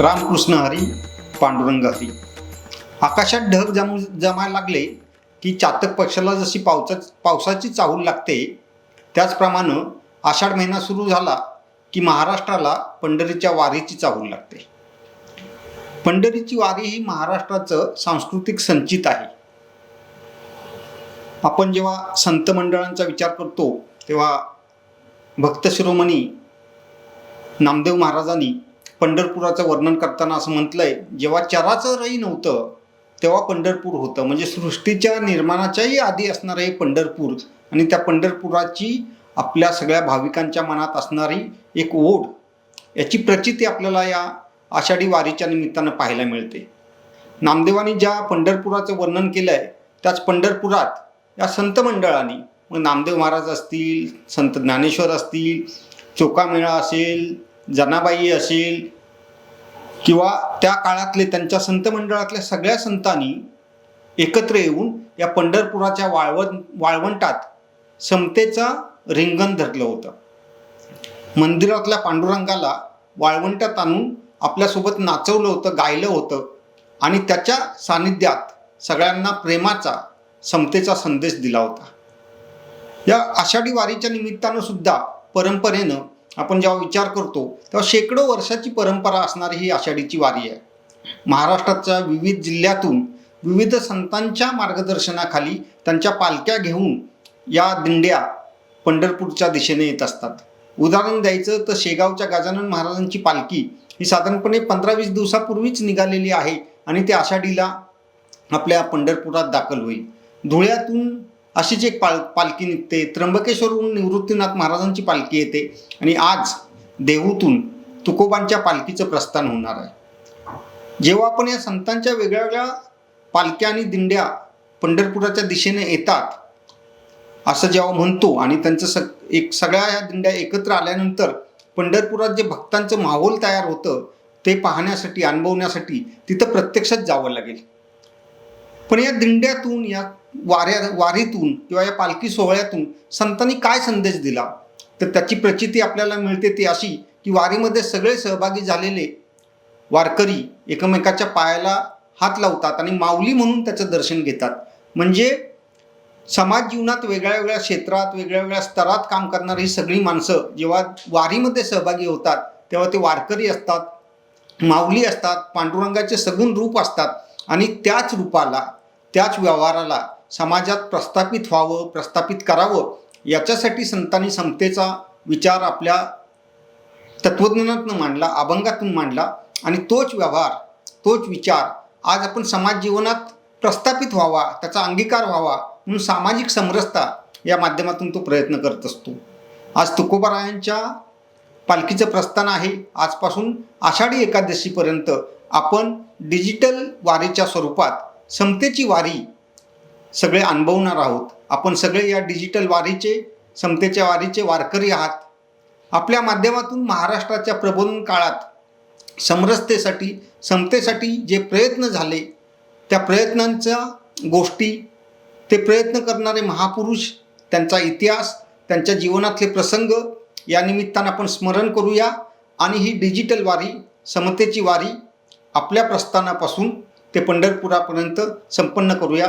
रामकृष्ण हरी पांडुरंग हरी. आकाशात ढग जमू जमायला लागले की चातक पक्षाला जशी पावसा पावसाची चाहूल लागते त्याचप्रमाणे आषाढ महिना सुरू झाला की महाराष्ट्राला पंढरीच्या वारीची चाहूल लागते. पंढरीची वारी ही महाराष्ट्राचं सांस्कृतिक संचित आहे. आपण जेव्हा संत मंडळांचा विचार करतो तेव्हा भक्त शिरोमणी नामदेव महाराजांनी पंढरपुराचं वर्णन करताना असं म्हटलंय जेव्हा चराचरही नव्हतं तेव्हा पंढरपूर होतं. म्हणजे सृष्टीच्या निर्माणाच्याही आधी असणारं हे पंढरपूर आणि त्या पंढरपुराची आपल्या सगळ्या भाविकांच्या मनात असणारी एक ओढ याची प्रचिती आपल्याला या आषाढी वारीच्या निमित्तानं पाहायला मिळते. नामदेवानी ज्या पंढरपुराचं वर्णन केलं आहे त्याच पंढरपुरात या संत मंडळाने मग नामदेव महाराज असतील संत ज्ञानेश्वर असतील चोकामेळा असेल जनाबाई असेल किंवा त्या काळातले त्यांच्या संत मंडळातल्या सगळ्या संतांनी एकत्र येऊन या पंढरपुराच्या वाळवण वाळवंटात समतेचा रिंगण धरलं होतं. मंदिरातल्या पांडुरंगाला वाळवंटात आणून आपल्यासोबत नाचवलं होतं गायलं होतं आणि त्याच्या सानिध्यात सगळ्यांना प्रेमाचा समतेचा संदेश दिला होता. या आषाढी वारीच्या निमित्तानं सुद्धा परंपरेनं आपण जेव्हा विचार करतो तेव्हा शेकडो वर्षाची परंपरा असणारी ही आषाढीची वारी आहे. महाराष्ट्राच्या विविध जिल्ह्यातून विविध संतांच्या मार्गदर्शनाखाली त्यांच्या पालख्या घेऊन या दिंड्या पंढरपूरच्या दिशेने येत असतात. उदाहरण द्यायचं तर शेगावच्या गजानन महाराजांची पालखी ही साधारणपणे पंधरा वीस दिवसापूर्वीच निघालेली आहे आणि ते आषाढीला आपल्या पंढरपुरात दाखल होईल. धुळ्यातून अशीच एक पाल पालखी निघते त्र्यंबकेश्वरहून निवृत्तीनाथ महाराजांची पालखी येते आणि आज देहूतून तुकोबांच्या पालखीचं प्रस्थान होणार आहे. जेव्हा आपण या संतांच्या वेगळ्या वेगळ्या पालख्या आणि दिंड्या पंढरपुराच्या दिशेने येतात असं जेव्हा म्हणतो आणि त्यांचं सग एक सगळ्या या दिंड्या एकत्र आल्यानंतर पंढरपुरात जे भक्तांचं माहोल तयार होतं ते पाहण्यासाठी अनुभवण्यासाठी तिथं प्रत्यक्षात जावं लागेल. पण या दिंड्यातून या वाऱ्या वारीतून किंवा या पालखी सोहळ्यातून संतांनी काय संदेश दिला? तर त्याची प्रचिती आपल्याला मिळते ती अशी की वारीमध्ये सगळे सहभागी झालेले वारकरी एकमेकाच्या पायाला हात लावतात आणि माऊली म्हणून त्याचं दर्शन घेतात. म्हणजे समाज जीवनात वेगळ्या वेगळ्या क्षेत्रात वेगळ्या वेगळ्या स्तरात काम करणारी ही सगळी माणसं जेव्हा वारीमध्ये सहभागी होतात तेव्हा ते वारकरी असतात माऊली असतात पांडुरंगाचे सगुण रूप असतात आणि त्याच रूपाला त्याच व्यवहाराला समाजात प्रस्थापित व्हावं प्रस्थापित करावं याच्यासाठी संतांनी समतेचा विचार आपल्या तत्वज्ञानातून मांडला अभंगातून मांडला आणि तोच व्यवहार तोच विचार आज आपण समाज जीवनात प्रस्थापित व्हावा त्याचा अंगीकार व्हावा म्हणून सामाजिक समरसता या माध्यमातून तो प्रयत्न करत असतो. आज तुकोबारायांच्या पालखीचं प्रस्थान आहे. आजपासून आषाढी एकादशीपर्यंत आपण डिजिटल वारीच्या स्वरूपात समतेची वारी सगळे अनुभवणार आहोत. आपण सगळे या डिजिटल वारीचे समतेच्या वारीचे वारकरी आहात. आपल्या माध्यमातून महाराष्ट्राच्या प्रबोधन काळात समरसतेसाठी समतेसाठी जे प्रयत्न झाले त्या प्रयत्नांच्या गोष्टी ते प्रयत्न करणारे महापुरुष त्यांचा इतिहास त्यांच्या जीवनातले प्रसंग या निमित्तानं आपण स्मरण करूया आणि ही डिजिटल वारी समतेची वारी आपल्या प्रस्थानापासून ते पंढरपुरापर्यंत संपन्न करूया.